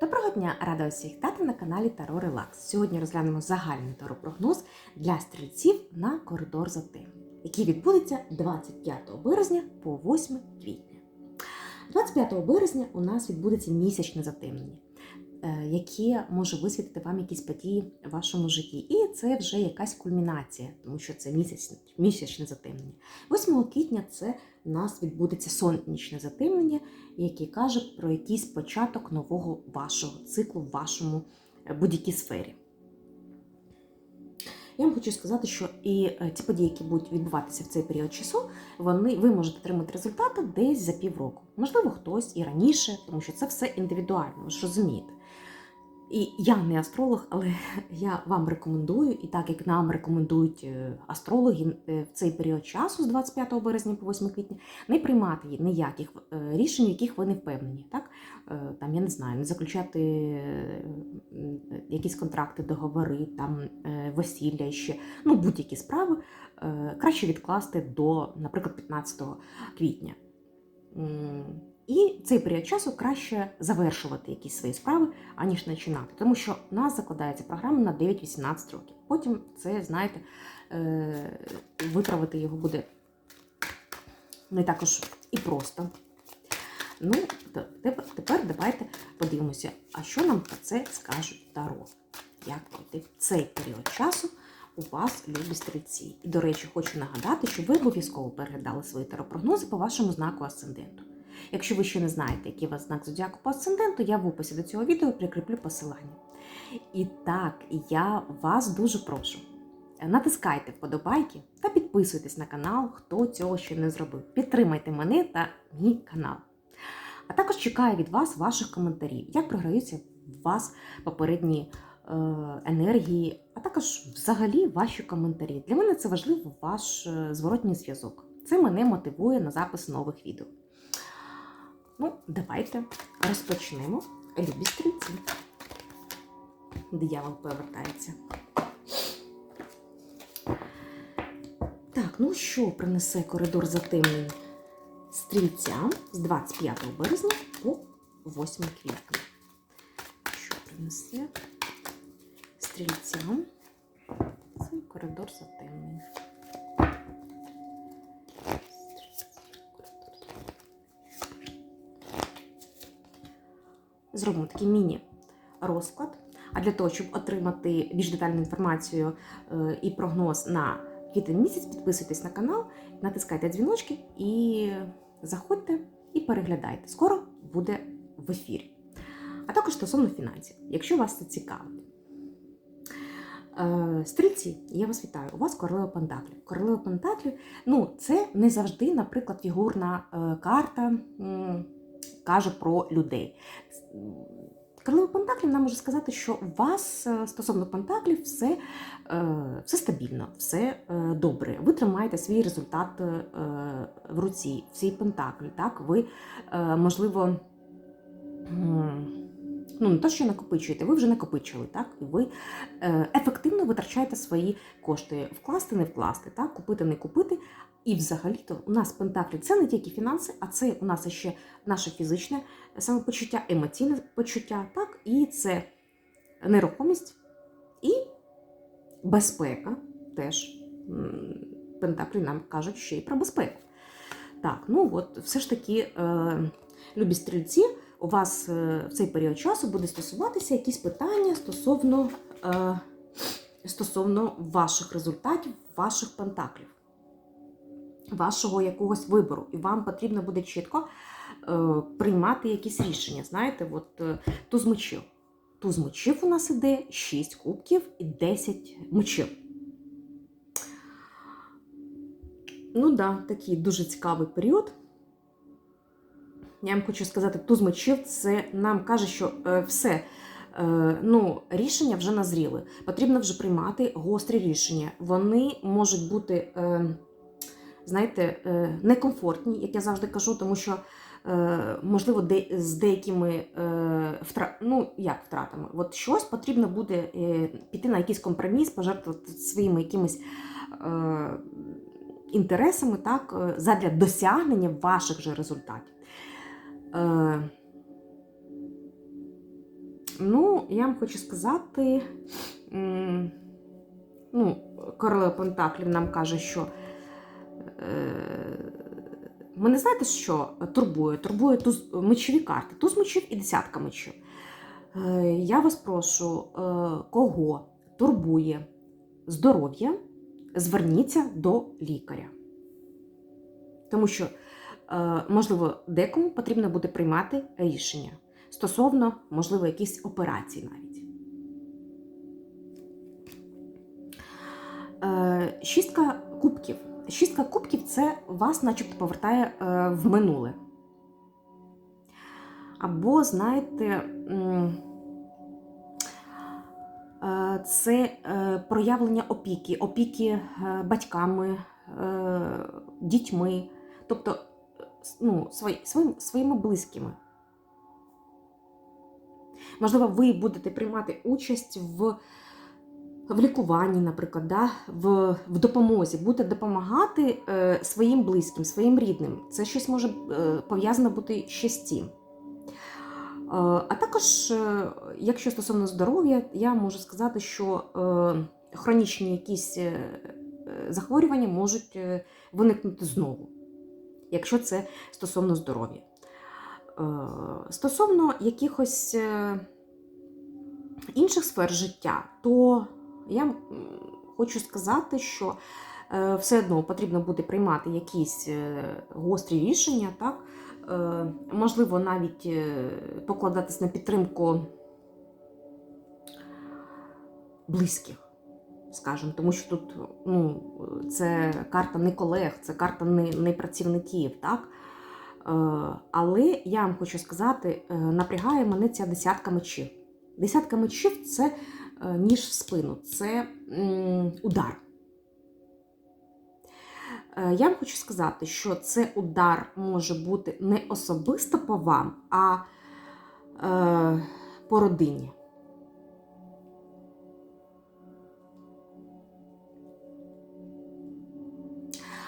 Доброго дня! Рада усіх вітати на каналі Таро Релакс. Сьогодні розглянемо загальний таро-прогноз для стрільців на коридор затемнень, який відбудеться 25 березня по 8 квітня. 25 березня у нас відбудеться місячне затемнення, е, яке може висвітити вам якісь події в вашому житті. І це вже якась кульмінація, тому що це місячне, місячне затемнення. 8 квітня це у нас відбудеться сонячне затемнення, яке каже про якийсь початок нового вашого циклу в вашому е, будь-якій сфері. Я вам хочу сказати, що і е, ті події, які будуть відбуватися в цей період часу, вони ви можете отримати результати десь за півроку. Можливо, хтось і раніше, тому що це все індивідуально, ви ж розумієте. І я не астролог, але я вам рекомендую, і так як нам рекомендують е, астрологи е, в цей період часу з 25 березня по 8 квітня, не приймати ніяких е, рішень, яких ви не впевнені. Так? Там, я не знаю, не заключати якісь контракти, договори, там весілля ще, ну будь-які справи краще відкласти до, наприклад, 15 квітня. І цей період часу краще завершувати якісь свої справи, аніж починати. Тому що в нас закладається програма на 9-18 років. Потім це, знаєте, е, виправити його буде не також і просто. Ну, тепер давайте подивимося, а що нам про це скажуть Таро. Як пройти цей період часу у вас любі стрільці. І, до речі, хочу нагадати, що ви обов'язково переглядали свої таропрогнози по вашому знаку асценденту. Якщо ви ще не знаєте, який у вас знак зодіаку по асценденту, я в описі до цього відео прикріплю посилання. І так, я вас дуже прошу. Натискайте вподобайки та підписуйтесь на канал, хто цього ще не зробив. Підтримайте мене та мій канал. А також чекаю від вас ваших коментарів, як програються в вас попередні е, енергії, а також взагалі ваші коментарі. Для мене це важливо ваш е, зворотній зв'язок. Це мене мотивує на запис нових відео. Ну, давайте розпочнемо. Любі стрільці. Диявол повертається. Так, ну що принесе коридор затемнень стрільцям з 25 березня по 8 квітня? Що принесе стрільцям цей коридор затемнень? Зробимо такий міні-розклад. А для того, щоб отримати більш детальну інформацію е, і прогноз на квітень місяць, підписуйтесь на канал, натискайте дзвіночки і заходьте і переглядайте. Скоро буде в ефірі. А також стосовно фінансів, якщо вас це цікавить. Е, Стрільці, я вас вітаю. У вас королева Пентаклів. Королева Пентаклів, ну, це не завжди, наприклад, фігурна е, карта каже про людей. Королева Пентаклів нам може сказати, що у вас е, стосовно Пентаклів все, е, все стабільно, все е, добре. Ви тримаєте свій результат в руці, в цій Пентаклі. Так? Ви, можливо, ну, не то, що накопичуєте, ви вже накопичили, так? І ви ефективно витрачаєте свої кошти. Вкласти, не вкласти, так? купити, не купити. І взагалі-то у нас Пентаклі це не тільки фінанси, а це у нас ще наше фізичне самопочуття, емоційне почуття, так? І це нерухомість і безпека теж. Пентаклі нам кажуть ще й про безпеку. Так, ну от все ж таки, е, любі стрільці, у вас е, в цей період часу буде стосуватися якісь питання стосовно, е, стосовно ваших результатів, ваших пентаклів, вашого якогось вибору. І вам потрібно буде чітко е, приймати якісь рішення. Знаєте, от е, туз мечів. Туз мечів у нас іде 6 кубків і 10 мечів. Ну да, такий дуже цікавий період. Я вам хочу сказати, туз мечів це нам каже, що е, все. е, Ну, рішення вже назріли. Потрібно вже приймати гострі рішення. Вони можуть бути, е, знаєте, е, некомфортні, як я завжди кажу, тому що, е, можливо, з деякими е, втра... ну, як втратами. От щось потрібно буде піти на якийсь компроміс, пожертвувати своїми якимись. Інтересами так, задля досягнення ваших же результатів. Ну, я вам хочу сказати, ну, королева Пентаклів нам каже, що мене знаєте, що турбує? Турбує туз мечові карти, туз мечів і десятка мечів. Е, я вас прошу, е, кого турбує здоров'я, зверніться до лікаря. Тому що, е, можливо, декому потрібно буде приймати рішення стосовно, можливо, якісь операцій навіть. Шістка кубків. Шістка кубків це вас, начебто, повертає е, в минуле. Або, знаєте, е, це е, проявлення опіки, опіки батьками, дітьми, тобто ну, свої- своїми близькими. Можливо, ви будете приймати участь в, в лікуванні, наприклад, да? в, в допомозі, будете допомагати е, своїм близьким, своїм рідним. Це щось може е, пов'язано бути ще з цим. Е, А також, е, якщо стосовно здоров'я, я можу сказати, що е, хронічні якісь е, захворювання можуть е, виникнути знову, якщо це стосовно здоров'я. Е, Стосовно якихось е, інших сфер життя, то я хочу сказати, що е, все одно потрібно буде приймати якісь е, гострі рішення, так? Е, Можливо, навіть покладатись на підтримку близьких, скажімо, тому що тут ну, це карта не колег, це карта не, не працівників, так? Е, Але я вам хочу сказати, напрягає мене ця десятка мечів. Десятка мечів це ніж в спину, це удар. Е, Я вам хочу сказати, що це удар може бути не особисто по вам, а е, по родині.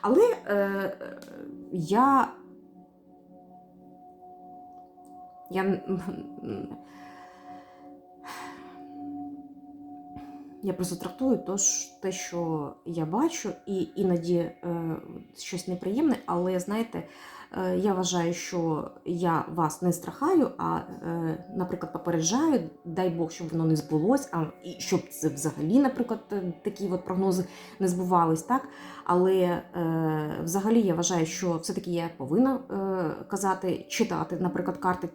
Але е, я Я я просто трактую то, те, що я бачу, і іноді е, щось неприємне, але знаєте, е, я вважаю, що я вас не страхаю, а, е, наприклад, попереджаю, дай Бог, щоб воно не збулось, а і щоб це взагалі, наприклад, е, такі от прогнози не збувались, так? Але е, взагалі я вважаю, що все-таки я повинна е, казати, читати, наприклад, карти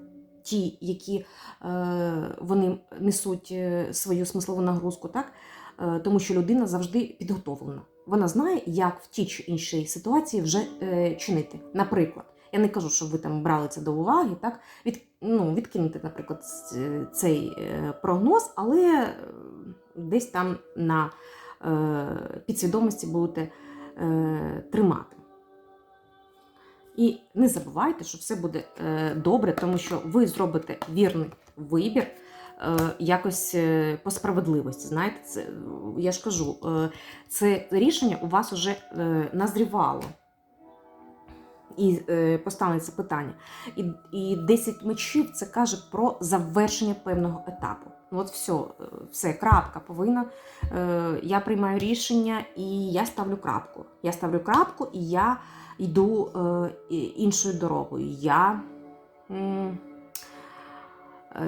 ті, які е, вони несуть е, свою смислову нагрузку, так? Е, тому що людина завжди підготовлена. Вона знає, як в тій чи іншій ситуації вже чинити. Наприклад, я не кажу, щоб ви там брали це до уваги, так? Від, ну, відкинути, наприклад, цей прогноз, але десь там на підсвідомості будете тримати. І не забувайте, що все буде е, добре, тому що ви зробите вірний вибір е, якось е, по справедливості. Знаєте, це, я ж кажу, це рішення у вас вже назрівало. І це питання. І, і 10 мечів це каже про завершення певного етапу. От все, все, крапка повинна. Е, я приймаю рішення і я ставлю крапку. Я ставлю крапку і я йду е, іншою дорогою. Я е,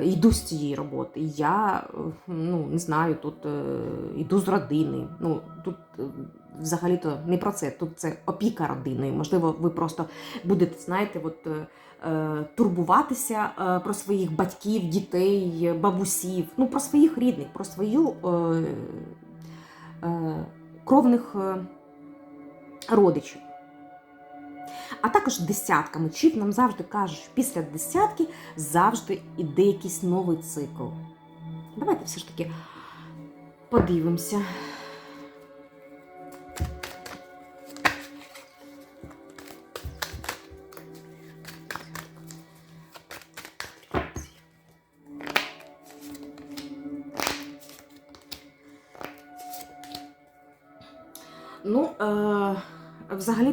йду з цієї роботи. Я е, ну, не знаю, тут е, йду з родини. Ну, тут е, взагалі-то не про це. Тут це опіка родиною. Можливо, ви просто будете, знаєте, от, е, е, турбуватися е, про своїх батьків, дітей, бабусів, ну, про своїх рідних, про свою кровних родичів. А також десятка мечів нам завжди кажуть, що після десятки завжди іде якийсь новий цикл. Давайте все ж таки подивимося.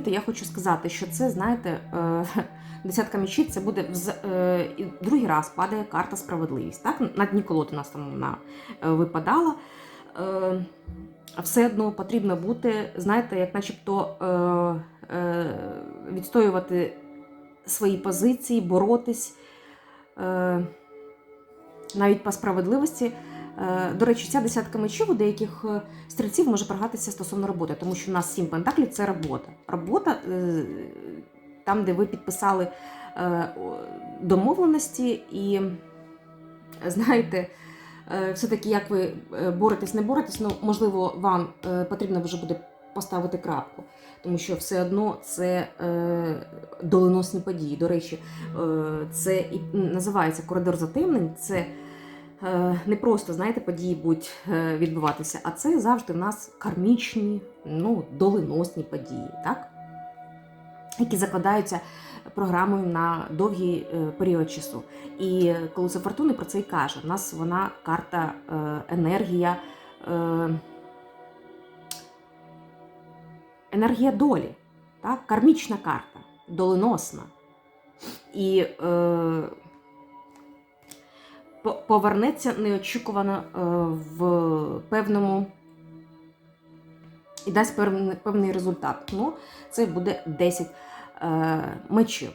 Ну, е, взагалі-то я хочу сказати, що це, знаєте, е, Десятка мечей це буде вз... е, другий раз падає карта справедливість. Так? На дні колоди у нас там вона е, випадала. Все одно потрібно бути, знаєте, як начебто відстоювати свої позиції, боротись навіть по справедливості. Е, До речі, ця десятка мечів у деяких е, стрільців може програтися стосовно роботи, тому що у нас сім пентаклів це робота. Робота е, там, де ви підписали домовленості, і знаєте, все-таки як ви боретесь, не боретесь, ну можливо, вам потрібно вже буде поставити крапку, тому що все одно це доленосні події. До речі, це і називається коридор затемнень. Це не просто знаєте, події будуть е, відбуватися, а це завжди в нас кармічні, ну, доленосні події, так? які закладаються програмою на довгий е, період часу. І колесо фортуни про це і каже. У нас вона карта е, енергія. Е, енергія долі, так? кармічна карта, доленосна. І е, повернеться неочікувано е, в певному і дасть певний, результат. Ну, це буде 10 е, мечів.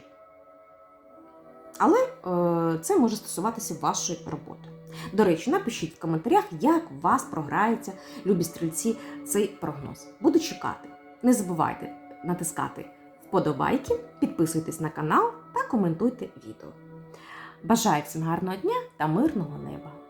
Але е, це може стосуватися вашої роботи. До речі, напишіть в коментарях, як у вас програється, любі стрільці, цей прогноз. Буду чекати. Не забувайте натискати вподобайки, підписуйтесь на канал та коментуйте відео. Бажаю всім гарного дня та мирного неба!